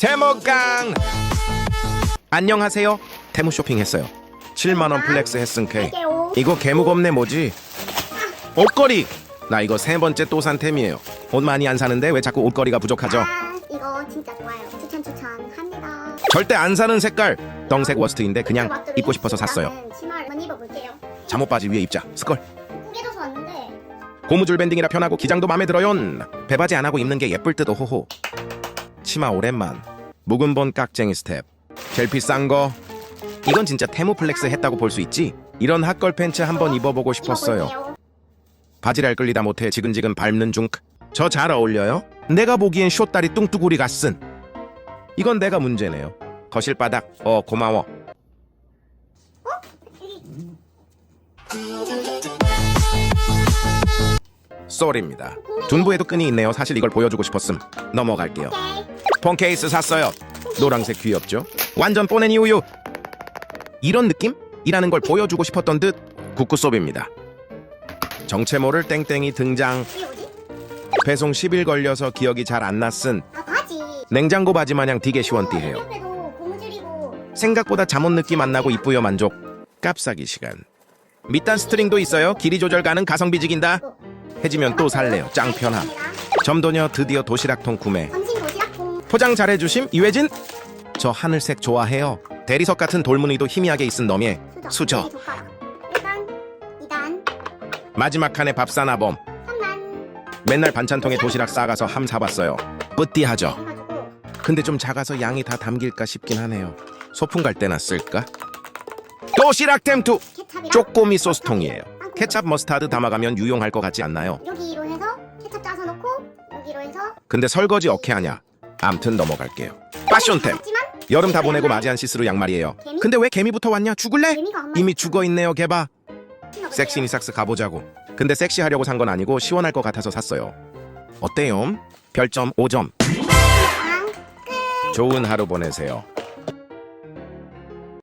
테모강. 안녕하세요. 테무 쇼핑했어요. 7만원 플렉스 했승케 이거 개무겁네 뭐지? 옷걸이. 나 이거 세 번째 또 산 템이에요. 옷 많이 안 사는데 왜 자꾸 옷걸이가 부족하죠? 아, 이거 진짜 좋아요. 추천 추천합니다. 절대 안 사는 색깔. 덩색 워스트인데 그냥 입고 싶어서 샀어요. 나는 치마를 한번 입어볼게요. 잠옷 바지 위에 입자. 스컬. 꾸겨져서 왔는데. 고무줄 밴딩이라 편하고 기장도 마음에 들어요 배바지 안 하고 입는 게 예쁠 듯 호호. 치마 오랜만 묵은 본 깍쟁이 스텝. 제일 비싼 거. 이건 진짜 테무플렉스 했다고 볼 수 있지? 이런 핫걸 팬츠 한번 입어보고 싶었어요. 바지를 끌리다 못해 지근지근 밟는 중 저 잘 어울려요? 내가 보기엔 쇼다리 뚱뚜구리 같슨 이건 내가 문제네요. 거실 바닥. 어 고마워. 쏘리입니다. 둔부에도 끈이 있네요. 사실 이걸 보여주고 싶었음. 넘어갈게요 폰 케이스 샀어요 노란색 귀엽죠? 완전 뽀내니 우유 이런 느낌? 이라는 걸 보여주고 싶었던 듯 구구소비입니다 정체 모를 땡땡이 등장? 배송 10일 걸려서 기억이 잘 안 났은 아 바지. 냉장고 바지 마냥 되게 시원띠해요 고무줄이고. 생각보다 잠옷 느낌 안 나고 이쁘요 만족 깝싸기 시간 밑단 스트링도 있어요 길이 조절 가능 가성비 지긴다 해지면 또 살래요 짱 편함 점도녀 드디어 도시락통 구매. 포장 잘해주심 이회진? 저 하늘색 좋아해요. 대리석 같은 돌무늬도 희미하게 있은 너미에 수저. 젓가락. 1단, 2단, 마지막 칸에 밥 3단. 맨날 반찬통에 도시락 싸가서 함 사봤어요. 뿌띠하죠. 해가지고. 근데 좀 작아서 양이 다 담길까 싶긴 하네요. 소풍 갈 때나 쓸까? 도시락 템투! 케찹이랑 쪼꼬미 소스통이에요. 케찹 머스타드 담아가면 유용할 것 같지 않나요? 여기로 해서 케찹 짜서 넣고 여기로 해서 근데 설거지 어케 하냐 암튼 넘어갈게요. 패션템. 여름 다 보내고 맞이한 시스루 양말이에요. 근데 왜 개미부터 왔냐? 죽을래? 이미 죽어 있네요 개봐 신어볼게요. 섹시 니삭스 가보자고. 근데 섹시하려고 산 건 아니고 시원할 것 같아서 샀어요. 어때요? 별점 5점? 랑 좋은 하루 보내세요